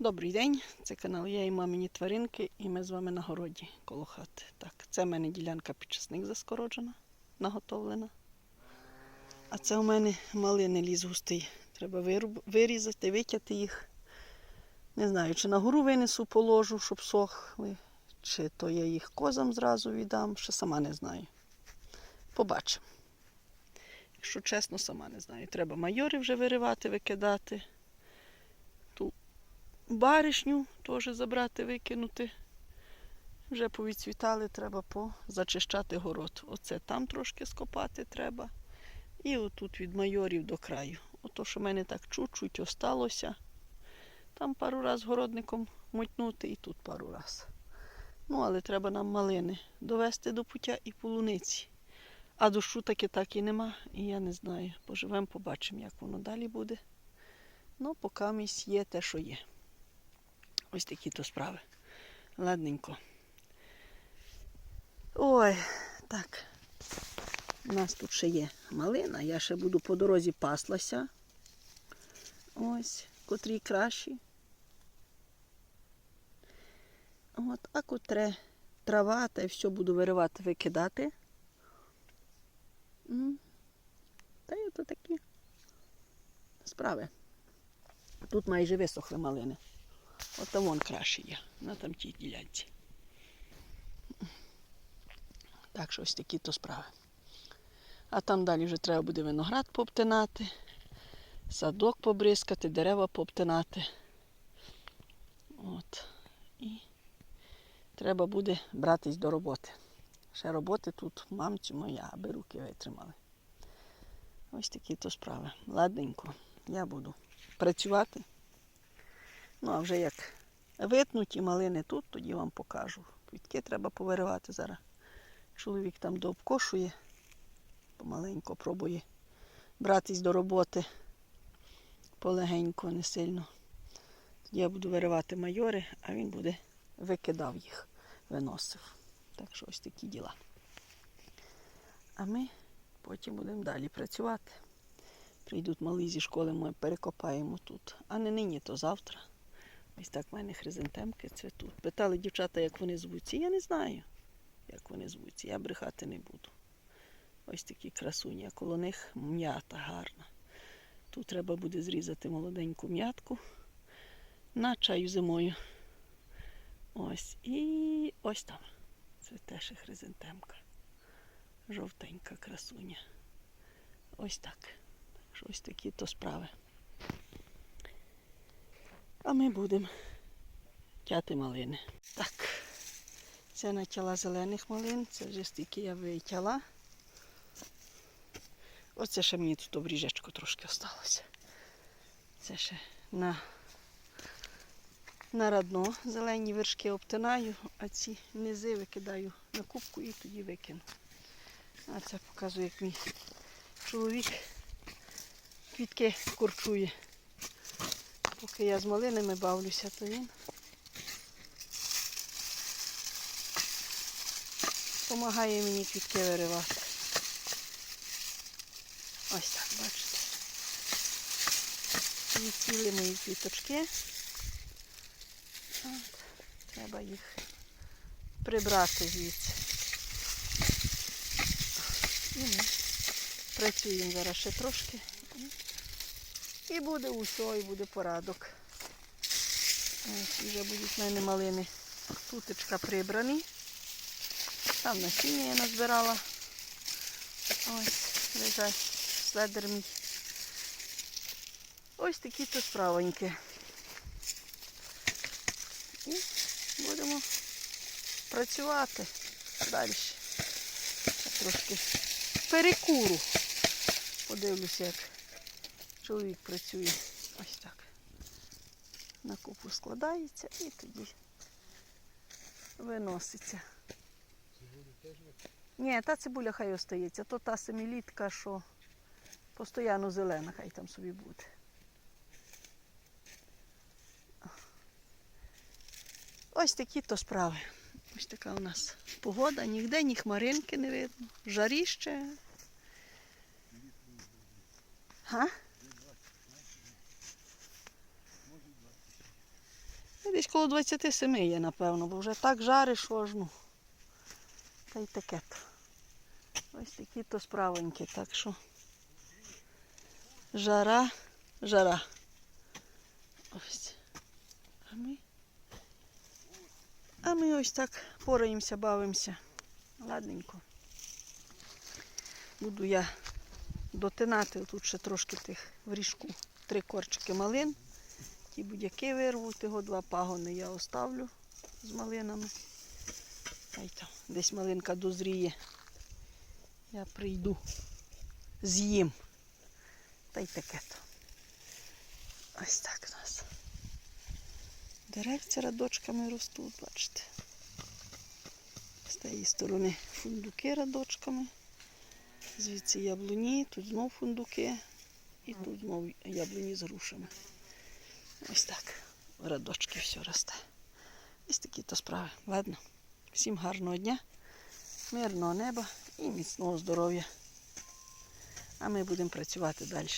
Добрий день, це канал Я і мамині тваринки, і ми з вами на городі коло хати. Так, це в мене ділянка підчасник заскороджена, наготовлена. А це у мене малини ліс густий. Треба вирізати, витягти їх. Не знаю, чи на гору винесу положу, щоб сохли, чи то я їх козам зразу віддам, ще сама не знаю. Побачимо. Якщо чесно, сама не знаю. Треба майори вже виривати, викидати баришню теж забрати, викинути. Вже повідцвітали, треба позачищати город. Оце там трошки скопати треба. І отут від майорів до краю. Ото, що в мене так чуть-чуть осталося. Там пару раз городником мотнути і тут пару раз. Ну, але треба нам малини довести до пуття і полуниці. А дощу таки так і нема, і я не знаю. Поживемо, побачимо, як воно далі буде. Ну, поки місць є те, що є. Ось такі то справи. Ладненько. Ой, так. У нас тут ще є малина. Я ще буду по дорозі паслася. Ось, котрі кращі. От, а котре трава, та й все буду виривати, викидати. Та й ото такі справи. Тут майже висохли малини. От вон краще є, на там тій ділянці. Так що ось такі то справи. А там далі вже треба буде виноград пообтинати, садок побризкати, дерева пообтинати. От. І треба буде братись до роботи. Ще роботи тут мамцю моя, аби руки витримали. Ось такі то справи. Ладненько, я буду працювати. Ну, а вже як витнуті малини тут, тоді вам покажу. Квітки треба повиривати зараз. Чоловік там дообкошує, помаленько пробує братись до роботи полегенько, не сильно. Тоді я буду виривати майори, а він буде викидав їх, виносив. Так що ось такі діла. А ми потім будемо далі працювати. Прийдуть малі зі школи, ми перекопаємо тут. А не нині, то завтра. Ось так в мене хризантемки цвітуть. Питали дівчата, як вони звуться. Я не знаю, як вони звуться. Я брехати не буду. Ось такі красуні, а коло них м'ята гарна. Тут треба буде зрізати молоденьку м'ятку на чаю зимою. Ось. І ось там. Це теж хризантемка. Жовтенька красуня. Ось так. Ось такі то справи. А ми будемо тяти малини. Так, це натяла зелених малин, це вже стільки я витяла. Оце ще мені тут обріжечко трошки осталося. Це ще на, на радно зелені вершки обтинаю, а ці низи викидаю на кубку і тоді викину. А це показує, як мій чоловік квітки корчує. Поки я з малинами бавлюся, то він допомагає мені квітки виривати. Ось так, бачите. І цілі мої квіточки. От, треба їх прибрати звідси. І ми працюємо зараз ще трошки. І буде усе, і буде порадок. Ось, вже будуть в мене малини тутечка прибрані. Там насіння я назбирала. Ось, лежать следер мій. Ось такі то справоньки. І будемо працювати далі. Трошки перекуру. Подивлюся, як чоловік працює ось так. На купу складається і тоді виноситься. Ні, та цибуля хай остається. То та семілітка, що постійно зелена, хай там собі буде. Ось такі то справи. Ось така у нас погода, ніде ні хмаринки не видно. Жаріще. Га? Десь коло 27 є, напевно, бо вже так жариш, що аж ну. Та й таке. Ось такі то справоньки, так що. Жара, жара. Ось. А ми. А ми ось так пораємося, бавимося. Ладненько. Буду я дотинати тут ще трошки тих в ріжку. Три корчики малин. Ті будь-які вирву, тього два пагони я оставлю з малинами. Хай там десь малинка дозріє. Я прийду, з'їм. Та й таке то. Ось так у нас. Деревця радочками ростуть, бачите. З тієї сторони фундуки радочками. Звідси яблуні, тут знов фундуки. І тут знов яблуні з грушами. Ось так. В радочки все росте. Ось такі то справи. Ладно. Всім гарного дня, мирного неба і міцного здоров'я. А ми будемо працювати далі.